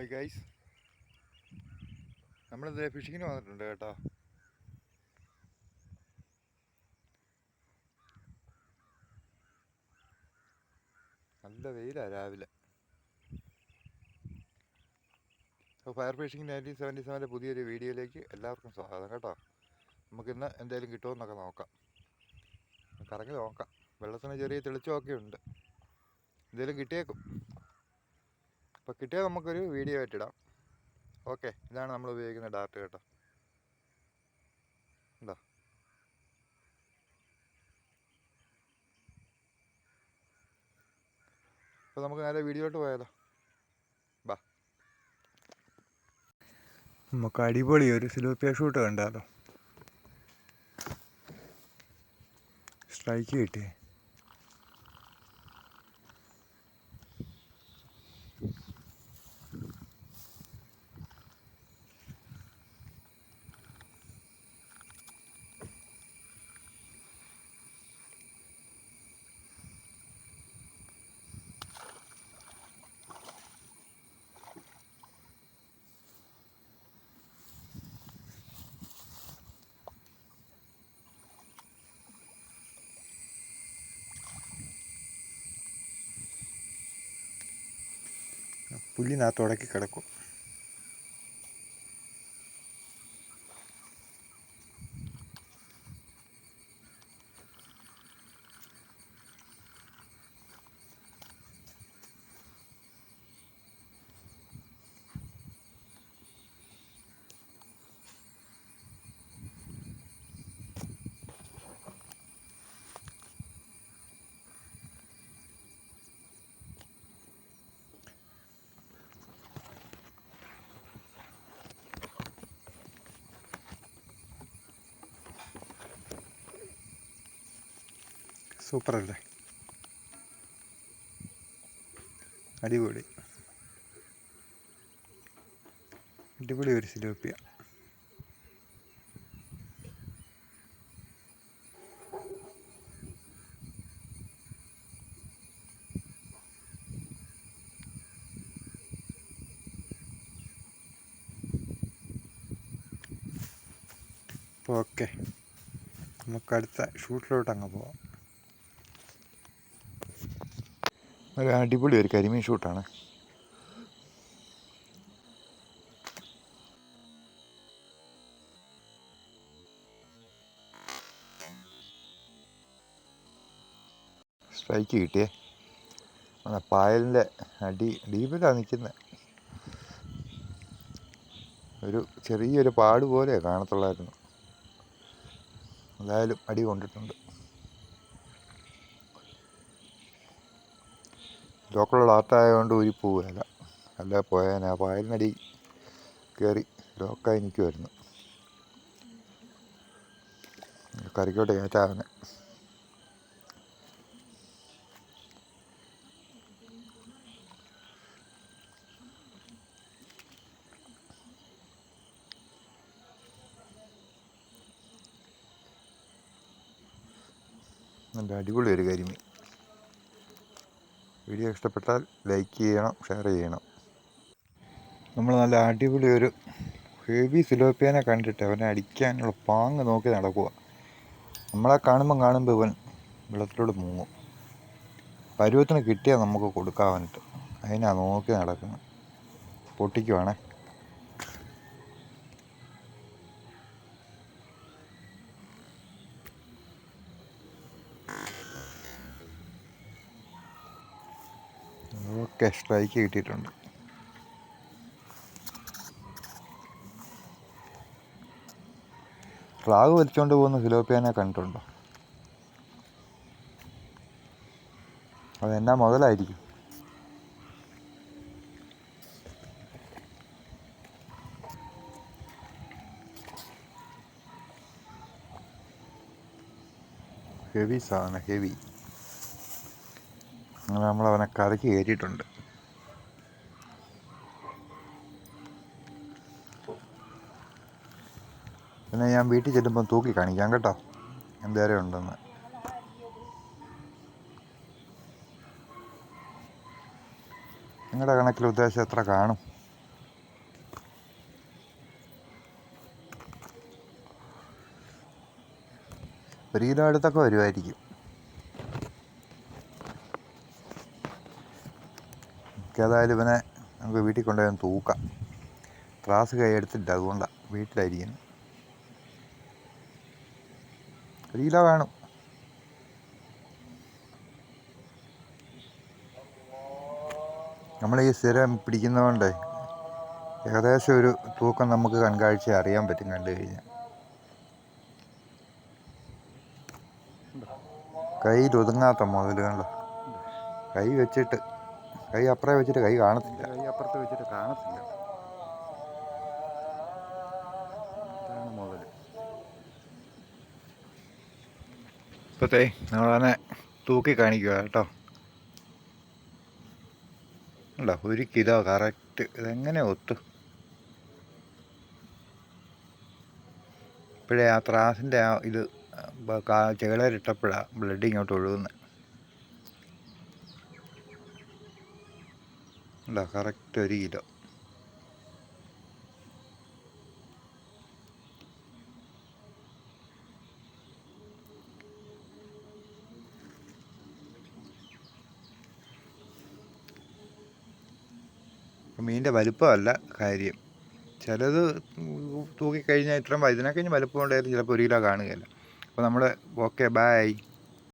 Hi guys നമ്മളിത് ഫിഷിങ്ങിന് വന്നിട്ടുണ്ട് കേട്ടോ. നല്ല വെയിലാണ് രാവിലെ. അപ്പോൾ ഫയർ ഫിഷിംഗ് നയന്റീൻ സെവന്റി സെവന്റെ പുതിയൊരു വീഡിയോയിലേക്ക് എല്ലാവർക്കും സ്വാഗതം കേട്ടോ. നമുക്കിന്ന് എന്തെങ്കിലും കിട്ടുമെന്നൊക്കെ നോക്കാം. കറങ്ങി നോക്കാം. വെള്ളത്തിന് ചെറിയ തെളിച്ചമൊക്കെ ഉണ്ട്. എന്തെങ്കിലും കിട്ടിയേക്കും. അപ്പോൾ കിട്ടിയാൽ നമുക്കൊരു വീഡിയോ ആയിട്ടിടാം ഓക്കെ ഇതാണ് നമ്മൾ ഉപയോഗിക്കുന്ന ഡാർട്ട് കേട്ടോ. ഉണ്ടോ അപ്പോൾ നമുക്ക് നേരെ വീഡിയോയിലോട്ട് പോയാലോ? നമുക്ക് അടിപൊളി ഒരു സിലോപ്പിയ ഷൂട്ട് കണ്ടാലോ? സ്ട്രൈക്ക് കിട്ടിയേ. പുല്ലിനകത്ത് ഉടക്കി കിടക്കും സൂപ്പർ അല്ലേ അടിപൊളി. അടിപൊളി ഒരു സിലോപ്പിയ. ഓക്കെ. നമുക്ക് അടുത്ത ഷൂട്ടിലോട്ട് അങ്ങ് പോവാം ഒരു അടിപൊളി ഒരു കരിമീൻ ഷൂട്ടാണ്. സ്ട്രൈക്ക് കിട്ടിയേ. ആ പായലിന്റെ അടി ഡീപിലാണ് നിൽക്കുന്നത് ഒരു ചെറിയൊരു പാട് പോലെ കാണത്തുള്ളായിരുന്നു. എന്തായാലും അടി കൊണ്ടിട്ടുണ്ട്. ലോക്കലുള്ള ആർട്ടായതുകൊണ്ട് ഊരി പോവുകയല്ല. അല്ല പോയാൽ ആ പായലിനടി കയറി ലോക്കായി നിൽക്കുമായിരുന്നു കറിക്കോട്ട് കയറ്റാവുന്നത് നല്ല അടിപൊളി ഒരു കരിമീൻ. വീഡിയോ ഇഷ്ടപ്പെട്ടാൽ ലൈക്ക് ചെയ്യണം ഷെയർ ചെയ്യണം. നമ്മൾ നല്ല അടിപൊളി ഒരു ഹെവി സിലോപ്പിയനെ കണ്ടിട്ട് അവനെ അടിക്കാനുള്ള പാങ്ങ് നോക്കി നടക്കുക നമ്മളെ കാണുമ്പം കാണുമ്പോൾ ഇവൻ വെള്ളത്തിലൂടെ മുങ്ങും. പരുവത്തിന് കിട്ടിയാൽ നമുക്ക് കൊടുക്കാൻ വേണ്ടിയിട്ട് അതിനാ നോക്കി നടക്കുന്നത് പൊട്ടിക്കുവാണേ. ഓക്കെ സ്ട്രൈക്ക് കിട്ടിയിട്ടുണ്ട്. ഫ്ലാഗ് വലിച്ചുകൊണ്ട് പോകുന്ന ഫിലോപ്പിയാനെ കണ്ടിട്ടുണ്ടോ? അതെന്നാ മുതലായിരിക്കും? ഹെവി സാധനം ഹെവി അങ്ങനെ നമ്മൾ അവനെ കരയ്ക്ക് കയറ്റിയിട്ടുണ്ട്. പിന്നെ ഞാൻ വീട്ടിൽ ചെല്ലുമ്പം തൂക്കി കാണിക്കാം കേട്ടോ. എന്തേരം ഉണ്ടെന്ന്. നിങ്ങളുടെ കണക്കിൽ ഉദ്ദേശം എത്ര കാണും? ഒരു കിലോ അടുത്തൊക്കെ വരുമായിരിക്കും ഏതായാലും ഇവനെ നമുക്ക് വീട്ടിൽ കൊണ്ടുപോയി തൂക്കാം. ക്ലാസ് കൈ എടുത്തിട്ട് അതുകൊണ്ടാണ് വീട്ടിലായിരിക്കുന്നത്. ഒരു വേണം. നമ്മൾ ഈ സ്ഥിരം പിടിക്കുന്നതുകൊണ്ട് ഏകദേശം ഒരു തൂക്കം നമുക്ക് കൺകാഴ്ച അറിയാൻ പറ്റും കണ്ടു കഴിഞ്ഞാൽ കൈ ഒതുങ്ങാത്ത മുതൽ കണ്ടോ? കൈ വെച്ചിട്ട് കൈ അപ്പുറേ വെച്ചിട്ട് കൈ കാണത്തില്ല. കൈ അപ്പുറത്ത് വെച്ചിട്ട് കാണത്തില്ല. ഇപ്പോഴത്തെ നമ്മളതിനെ തൂക്കി കാണിക്കുക കേട്ടോ. അല്ല ഒരു കിലോ കറക്റ്റ് ഇതെങ്ങനെ ഒത്തു? ഇപ്പോഴേ ആ ത്രാസിന്റെ ആ ഇത് ചെകളരിട്ടപ്പോഴാണ് ബ്ലഡ് ഇങ്ങോട്ട് ഒഴുകുന്നത് അല്ല കറക്റ്റ് ഒരു കിലോ. അപ്പം മീനിന്റെ വലുപ്പമല്ല കാര്യം. ചിലത് തൂക്കിക്കഴിഞ്ഞാൽ ഇത്രയും ഇതിനെക്കഴിഞ്ഞ് വലുപ്പം ഉണ്ടായാലും ചിലപ്പോൾ ഒരു കിലോ കാണുകയില്ല. അപ്പോൾ നമ്മൾ ഓക്കെ ബായ്